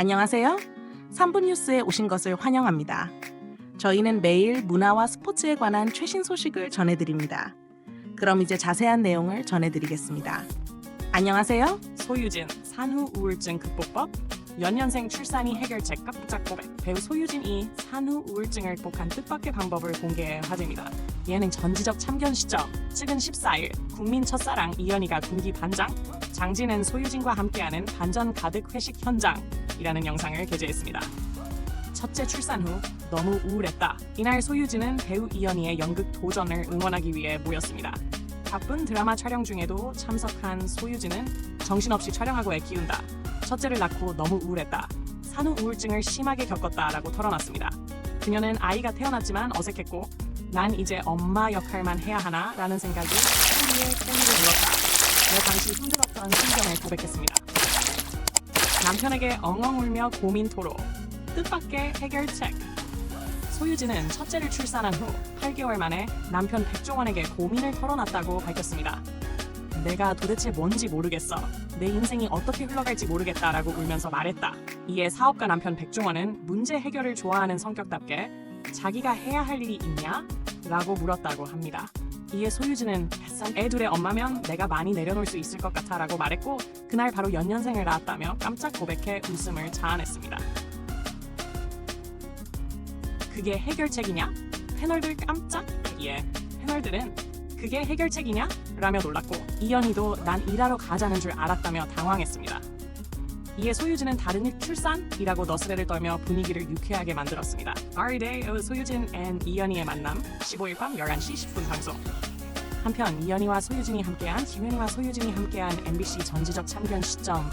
안녕하세요. 3분 뉴스에 오신 것을 환영합니다. 저희는 매일 문화와 스포츠에 관한 최신 소식을 전해드립니다. 그럼 이제 자세한 내용을 전해드리겠습니다. 안녕하세요. 소유진 산후 우울증 극복법 연년생 출산이 해결책 깜짝 고백 배우 소유진이 산후 우울증을 극복한 뜻밖의 방법을 공개해 화제입니다. 예능 전지적 참견 시점 최근 14일 국민 첫사랑 이연희가 군기 반장 장진은 소유진과 함께하는 반전 가득 회식 현장이라는 영상을 게재했습니다. 첫째 출산 후 너무 우울했다. 이날 소유진은 배우 이연희의 연극 도전을 응원하기 위해 모였습니다. 바쁜 드라마 촬영 중에도 참석한 소유진은 정신없이 촬영하고 애 키운다. 첫째를 낳고 너무 우울했다. 산후 우울증을 심하게 겪었다라고 털어놨습니다. 그녀는 아이가 태어났지만 어색했고 난 이제 엄마 역할만 해야 하나 라는 생각이 꼬리에 꼬리를 물었다. 내 당시 힘들었던 심정을 고백했습니다. 남편에게 엉엉 울며 고민 토로 뜻밖의 해결책 소유진은 첫째를 출산한 후 8개월 만에 남편 백종원에게 고민을 털어놨다고 밝혔습니다. 내가 도대체 뭔지 모르겠어. 내 인생이 어떻게 흘러갈지 모르겠다라고 울면서 말했다. 이에 사업가 남편 백종원은 문제 해결을 좋아하는 성격답게 자기가 해야 할 일이 있냐? 라고 물었다고 합니다. 이에 소유진은 뱃살 애 둘의 엄마면 내가 많이 내려놓을 수 있을 것 같아 라고 말했고 그날 바로 연년생을 낳았다며 깜짝 고백해 웃음을 자아냈습니다. 그게 해결책이냐? 패널들 깜짝 이에 패널들은 그게 해결책이냐? 라며 놀랐고 이연희도 난 일하러 가자는 줄 알았다며 당황했습니다. 이에 소유진은 다른 일 출산이라고 너스레를 떨며 분위기를 유쾌하게 만들었습니다. Everyday of 소유진 and 이연희의 만남 15일 밤 11시 10분 방송 한편 이연희와 소유진이 함께한 김현희와 소유진이 함께한 MBC 전지적 참견 시점은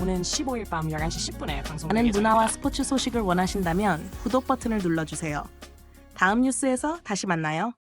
오는 15일 밤 11시 10분에 방송될 많은. 문화와 스포츠 소식을 원하신다면 구독 버튼을 눌러주세요. 다음 뉴스에서 다시 만나요.